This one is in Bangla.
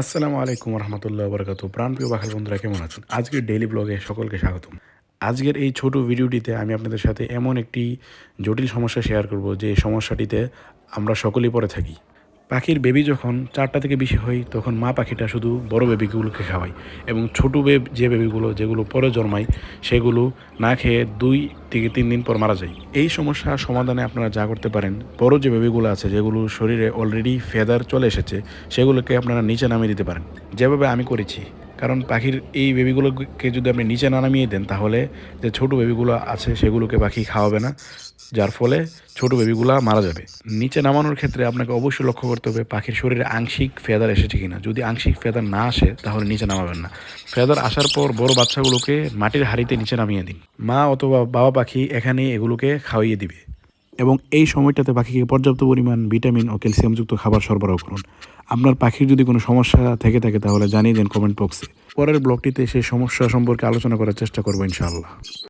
আসসালামু আলাইকুম রহমতুল্লাহ বরকাত প্রাণপ্রিয় বাখাল বন্ধুরা, কেমন আছেন? আজকের ডেইলি ব্লগে সকলকে স্বাগতম। আজকের এই ছোট ভিডিওটিতে আমি আপনাদের সাথে এমন একটি জটিল সমস্যা শেয়ার করব যে সমস্যাটিতে আমরা সকলেই পড়ে থাকি। পাখির বেবি যখন চারটা থেকে বেশি হয়, তখন মা পাখিটা শুধু বড় বেবিগুলোকে খাওয়ায় এবং ছোটো বেব যে বেবিগুলো যেগুলো পরে জন্মায়, সেগুলো না খেয়ে দুই থেকে তিন দিন পর মারা যায়। এই সমস্যা সমাধানে আপনারা যা করতে পারেন, বড় যে বেবিগুলো আছে, যেগুলো শরীরে অলরেডি ফেদার চলে এসেছে, সেগুলোকে আপনারা নিচে নামিয়ে দিতে পারেন। যেভাবে আমি করেছি কারণ পাখির এই বেবিগুলোকে যদি আপনি নিচে না নামিয়ে দেন, তাহলে যে ছোটো বেবিগুলো আছে সেগুলোকে পাখি খাওয়াবে না। যার ফলে ছোট বেবিগুলো মারা যাবে। নিচে নামানোর ক্ষেত্রে আপনাকে অবশ্যই লক্ষ্য করতে হবে, পাখির শরীরে আংশিক ফেদার এসেছে কিনা। যদি আংশিক ফেদার না আসে, তাহলে নিচে নামাবেন না। ফেদার আসার পর বড় বাচ্চাগুলোকে মাটির হাড়িতে নিচে নামিয়ে দিন। মা অথবা বাবা পাখি এখানেই এগুলোকে খাওয়িয়ে দিবে। এবং এই সময়টাতে পাখিকে পর্যাপ্ত পরিমাণ ভিটামিন ও ক্যালসিয়ামযুক্ত খাবার সরবরাহ করুন। আপনার পাখির যদি কোনো সমস্যা থেকে থাকে তাহলে জানিয়ে দেন কমেন্ট বক্সে। পরের ব্লগটিতে সেই সমস্যা সম্পর্কে আলোচনা করার চেষ্টা করব ইনশাআল্লাহ।